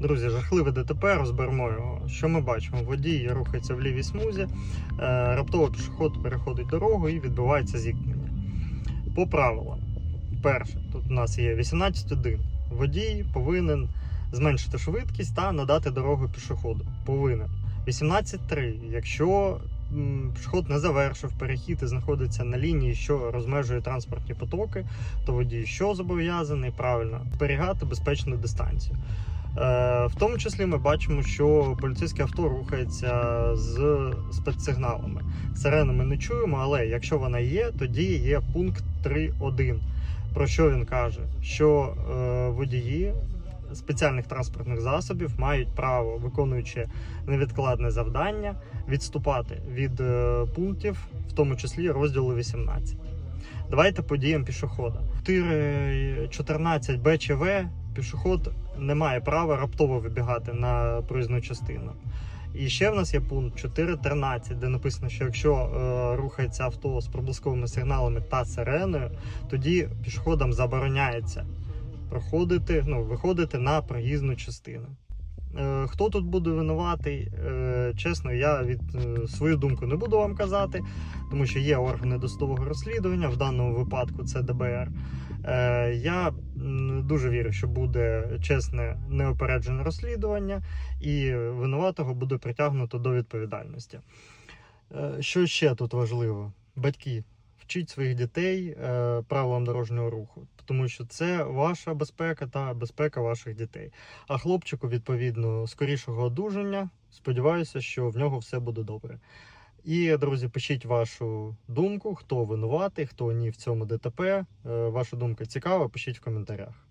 Друзі, жахливе ДТП, розберемо його. Що ми бачимо? Водій рухається в лівій смузі, е, раптово пішоход переходить дорогу і відбувається зіткнення. По правилам, перше, тут у нас є 18.1. Водій повинен зменшити швидкість та надати дорогу пішоходу. Повинен. 18.3. Якщо пішоход не завершив перехід і знаходиться на лінії, що розмежує транспортні потоки, то водій що зобов'язаний правильно зберігати безпечну дистанцію. Е, В тому числі ми бачимо, що поліцейське авто рухається з спецсигналами. Сирени ми не чуємо, але якщо вона є, тоді є пункт 3.1. Про що він каже? Що е, водії спеціальних транспортних засобів мають право, виконуючи невідкладне завдання, відступати від е, пунктів, в тому числі розділу 18. Давайте по діям пішохода. 14 Б чи В пішоход не має права раптово вибігати на проїзну частину. І ще в нас є пункт 4.13, де написано, що якщо е, рухається авто з проблисковими сигналами та сиреною, тоді пішоходам забороняється проходити, ну, виходити на проїзну частину. Е, Хто тут буде винуватий? Е, Чесно, я від е, свою думку не буду вам казати, тому що є органи досудового розслідування. В даному випадку це ДБР. Я дуже вірю, що буде чесне неопереджене розслідування, і винуватого буде притягнуто до відповідальності. Що ще тут важливо? Батьки. Вчіть своїх дітей е, правилам дорожнього руху, тому що це ваша безпека та безпека ваших дітей. А хлопчику, відповідно, скорішого одужання. Сподіваюся, що в нього все буде добре. І, друзі, пишіть вашу думку, хто винуватий, хто ні в цьому ДТП. Е, Ваша думка цікава, пишіть в коментарях.